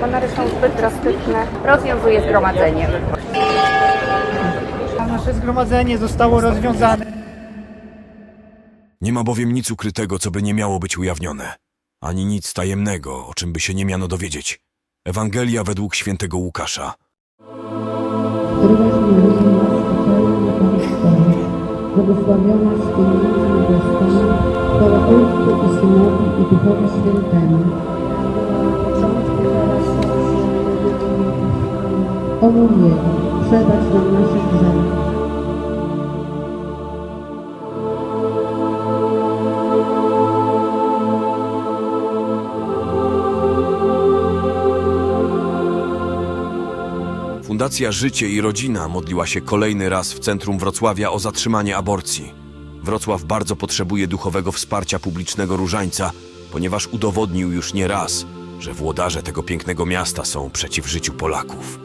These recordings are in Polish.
Kamery są zbyt drastyczne. Rozwiązuje zgromadzenie. A nasze zgromadzenie zostało rozwiązane. Nie ma bowiem nic ukrytego, co by nie miało być ujawnione, ani nic tajemnego, o czym by się nie miano dowiedzieć. Ewangelia według świętego Łukasza. Błogosławionaś Ty między niewiastami, chwała Ojcu i Synowi i Duchowi Świętemu. Jezu, przebacz nam nasze grzechy, Fundacja Życie i Rodzina modliła się kolejny raz w centrum Wrocławia o zatrzymanie aborcji. Wrocław bardzo potrzebuje duchowego wsparcia publicznego różańca, ponieważ udowodnił już nie raz, że włodarze tego pięknego miasta są przeciw życiu Polaków.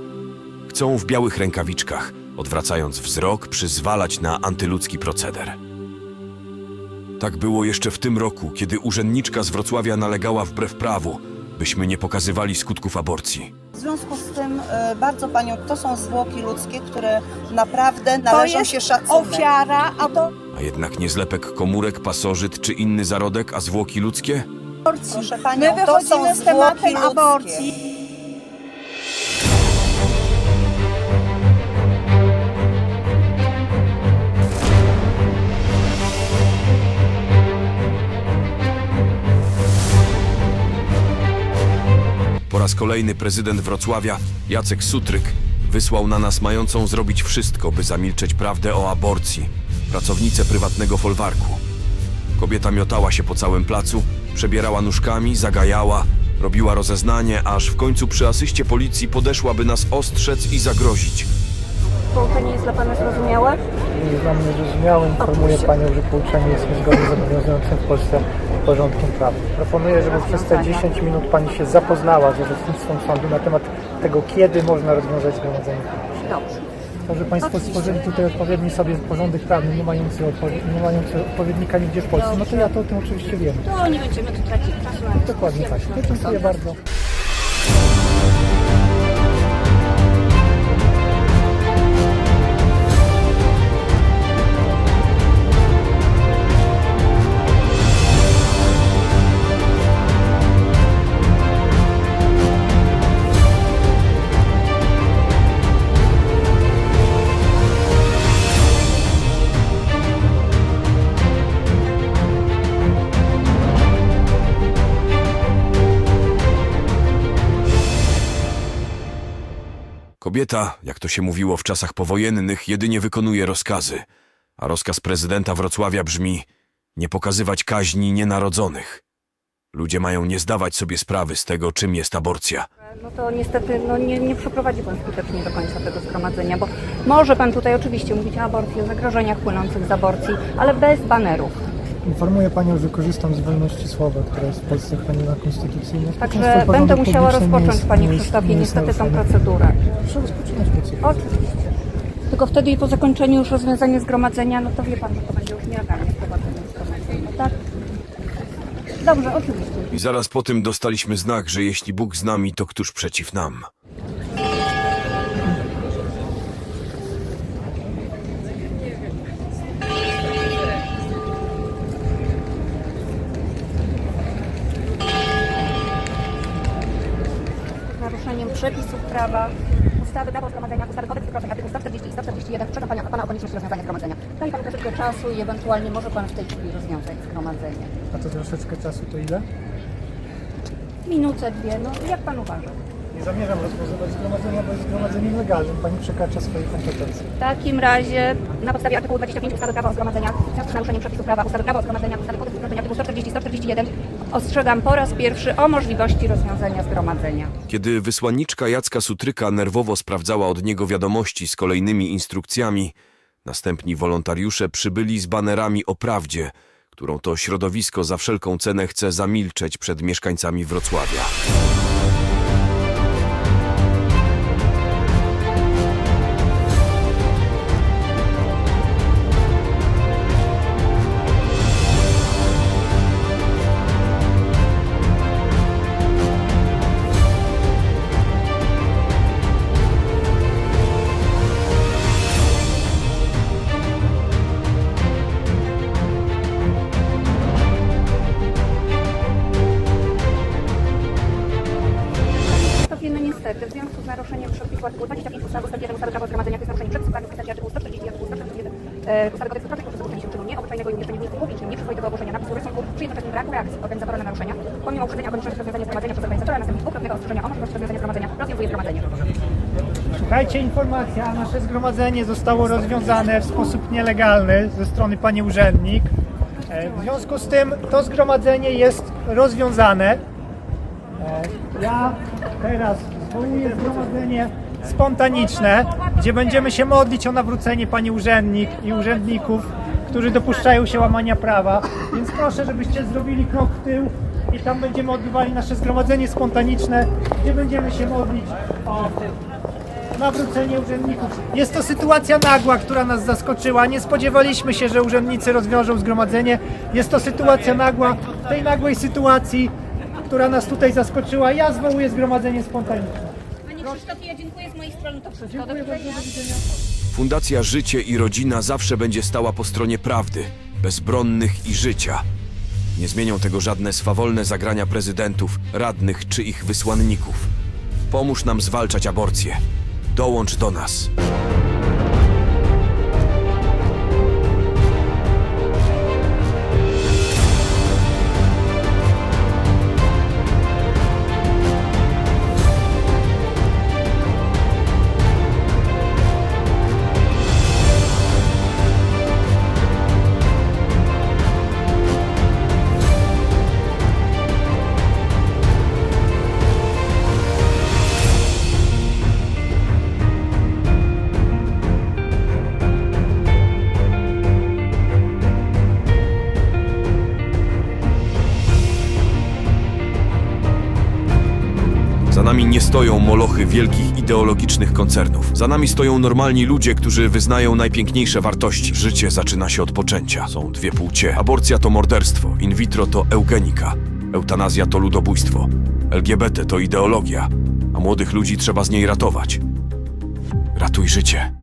Chcą w białych rękawiczkach, odwracając wzrok, przyzwalać na antyludzki proceder. Tak było jeszcze w tym roku, kiedy urzędniczka z Wrocławia nalegała wbrew prawu, byśmy nie pokazywali skutków aborcji. W związku z tym e, bardzo Panią, to są zwłoki ludzkie, które naprawdę To należą jest się szacunek. ofiara aborcji. A jednak nie zlepek komórek, pasożyt czy inny zarodek, a zwłoki ludzkie? Proszę Panią, My to są wychodzimy z zwłoki tematem ludzkie. aborcji. Raz kolejny prezydent Wrocławia, Jacek Sutryk, wysłał na nas mającą zrobić wszystko, by zamilczeć prawdę o aborcji, pracownicę prywatnego folwarku. Kobieta miotała się po całym placu, przebierała nóżkami, zagajała, robiła rozeznanie, aż w końcu przy asyście policji podeszła, by nas ostrzec i zagrozić. Połączenie jest dla Pana zrozumiałe? Jest dla mnie zrozumiałe. Informuję Panią, że pouczenie jest niezgodne z obowiązującym w Polsce porządkiem prawnym. Proponuję, żeby przez te 10 minut Pani się zapoznała z orzecznictwem sądu na temat tego, kiedy można rozwiązać zgromadzenie publiczne. Dobrze. To, że Państwo Oczywiście. stworzyli tutaj odpowiedni sobie porządek prawny, nie mający, odpowie- nie mający odpowiednika nigdzie w Polsce, no to ja to o tym oczywiście wiem. To nie będziemy tu tracić czasu. Dokładnie tak. dziękuję bardzo. Kobieta, jak to się mówiło w czasach powojennych, jedynie wykonuje rozkazy, a rozkaz prezydenta Wrocławia brzmi nie pokazywać kaźni nienarodzonych. Ludzie mają nie zdawać sobie sprawy z tego, czym jest aborcja. No to niestety no nie, nie przeprowadzi Pan skutecznie do końca tego zgromadzenia, bo może Pan tutaj oczywiście mówić o aborcji, o zagrożeniach płynących z aborcji, ale bez banerów. Informuję Panią, że korzystam z wolności słowa, która jest w Polsce chroniona konstytucyjnie. Także będę musiała publiczny nie rozpocząć jest- Panie nie jest- Krzysztofie nie jest niestety tą procedurę. Proszę rozpoczynać procedurę. Oczywiście. Tylko wtedy i po zakończeniu już rozwiązania zgromadzenia, no to wie Pan, że to będzie już nieagalnie wprowadzenie zgromadzenia, tak? Dobrze, oczywiście. I zaraz po tym dostaliśmy znak, że jeśli Bóg z nami, to któż przeciw nam? Przepisów prawa, ustawy prawo o zgromadzeniach, ustawy kodeks wykroczeń, artykuł 140 i 141. Przekam pana, pana o konieczności rozwiązania zgromadzenia. Daje pan troszeczkę czasu i ewentualnie może pan w tej chwili rozwiązać zgromadzenie. A to troszeczkę czasu to ile? Minutę, dwie, no jak pan uważa? Nie zamierzam rozwiązywać zgromadzenia, bo jest zgromadzeniem legalnym. Pani przekracza swoje kompetencje. W takim razie na podstawie artykułu 25 ustawy prawa o zgromadzeniach, w związku z naruszeniem przepisów prawa, ustawy prawo o zgromadzeniach, ustawy kodeks wykroczeń, artykuł 140 141, ostrzegam po raz pierwszy o możliwości rozwiązania zgromadzenia. Kiedy wysłanniczka Jacka Sutryka nerwowo sprawdzała od niego wiadomości z kolejnymi instrukcjami, następni wolontariusze przybyli z banerami o prawdzie, którą to środowisko za wszelką cenę chce zamilczeć przed mieszkańcami Wrocławia. Niestety, w związku z naruszeniem przepisu artykułu 25 ustawy ust. 1 ustawy prawo o zgromadzeniach jest naruszenie karnych w postaci artykułu 140 artykułu 141 e, ustawy kodeksu pracy poprzez się czynu nieobyczajnego i umieszczenie w miejscu publicznym, nieprzyzwoitego ogłoszenia napisu rysunku przy jednoczesnym braku reakcji organizatora na naruszenia, pomimo uprzedzenia o konieczności rozwiązania zgromadzenia przez organizatora, następnie dwukrotnego ostrzeżenia o możliwości rozwiązania zgromadzenia, rozwiązuje zgromadzenie. Słuchajcie, informacja, nasze zgromadzenie zostało rozwiązane w sposób nielegalny ze strony pani urzędnik. E, W związku z tym to zgromadzenie jest rozwiązane. E, Ja teraz zwołuję zgromadzenie spontaniczne, gdzie będziemy się modlić o nawrócenie pani urzędnik i urzędników, którzy dopuszczają się łamania prawa. Więc proszę, żebyście zrobili krok w tył i tam będziemy odbywali nasze zgromadzenie spontaniczne, gdzie będziemy się modlić o nawrócenie urzędników. Jest to sytuacja nagła, która nas zaskoczyła. Nie spodziewaliśmy się, że urzędnicy rozwiążą zgromadzenie. Jest to sytuacja nagła. W tej nagłej sytuacji, która nas tutaj zaskoczyła, ja zwołuję zgromadzenie spontaniczne. Panie Krzysztofie, ja dziękuję z mojej strony to wszystko. Dziękuję bardzo, do widzenia. Fundacja Życie i Rodzina zawsze będzie stała po stronie prawdy, bezbronnych i życia. Nie zmienią tego żadne swawolne zagrania prezydentów, radnych czy ich wysłanników. Pomóż nam zwalczać aborcję. Dołącz do nas. Nie stoją molochy wielkich ideologicznych koncernów. Za nami stoją normalni ludzie, którzy wyznają najpiękniejsze wartości. Życie zaczyna się od poczęcia. Są dwie płcie. Aborcja to morderstwo, in vitro to eugenika, eutanazja to ludobójstwo, LGBT to ideologia, a młodych ludzi trzeba z niej ratować. Ratuj życie.